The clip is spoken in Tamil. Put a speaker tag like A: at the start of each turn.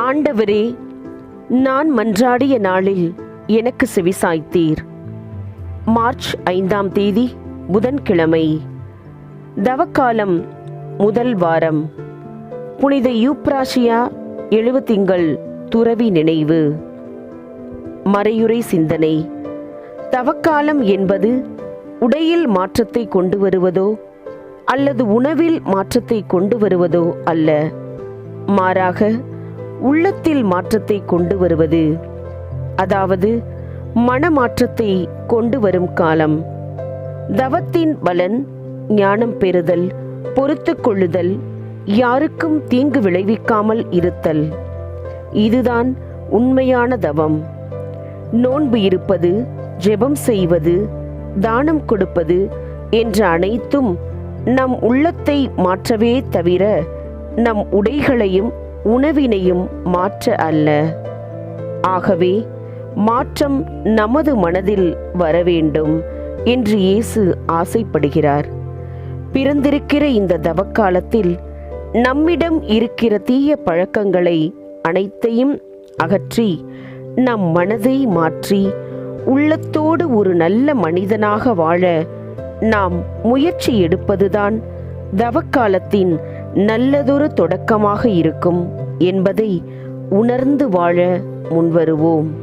A: ஆண்டவரே நான் மன்றாடிய நாளில் எனக்கு செவிசாய்த்தீர். மார்ச் ஐந்தாம் தேதி புதன்கிழமை தவக்காலம் முதல் வாரம். புனித யூப்ராசியா எழுபத்திங்கள் துறவி நினைவு. மறையுறை சிந்தனை தவக்காலம் என்பது உடையில் மாற்றத்தை கொண்டு வருவதோ அல்லது உணவில் மாற்றத்தை கொண்டு வருவதோ அல்ல. மாறாக உள்ளத்தில் மாற்றத்தை கொண்டு வருவது. அதாவது மனமாற்றத்தை கொண்டு வரும் காலம். தவத்தின் பலன் ஞானம் பெறுதல் பொறுத்து கொள்ளுதல் யாருக்கும் தீங்கு விளைவிக்காமல் இருத்தல். இதுதான் உண்மையான தவம். நோன்பு இருப்பது ஜெபம் செய்வது தானம் கொடுப்பது என்ற அனைத்தும் நம் உள்ளத்தை மாற்றவே தவிர நம் உடைகளையும் உணவினையும் மாற்ற அல்ல. ஆகவே மாற்றம் நமது மனதில் வர வேண்டும் என்று இயேசு ஆசைப்படுகிறார். பிறந்திருக்கிற இந்த தவக்காலத்தில் நம்மிடம் இருக்கிற தீய பழக்கங்களை அனைத்தையும் அகற்றி நம் மனதை மாற்றி உள்ளத்தோடு ஒரு நல்ல மனிதனாக வாழ நாம் முயற்சி எடுப்பதுதான் தவக்காலத்தின் நல்லதொரு தொடக்கமாக இருக்கும் என்பதை உணர்ந்து வாழ முன்வருவோம்.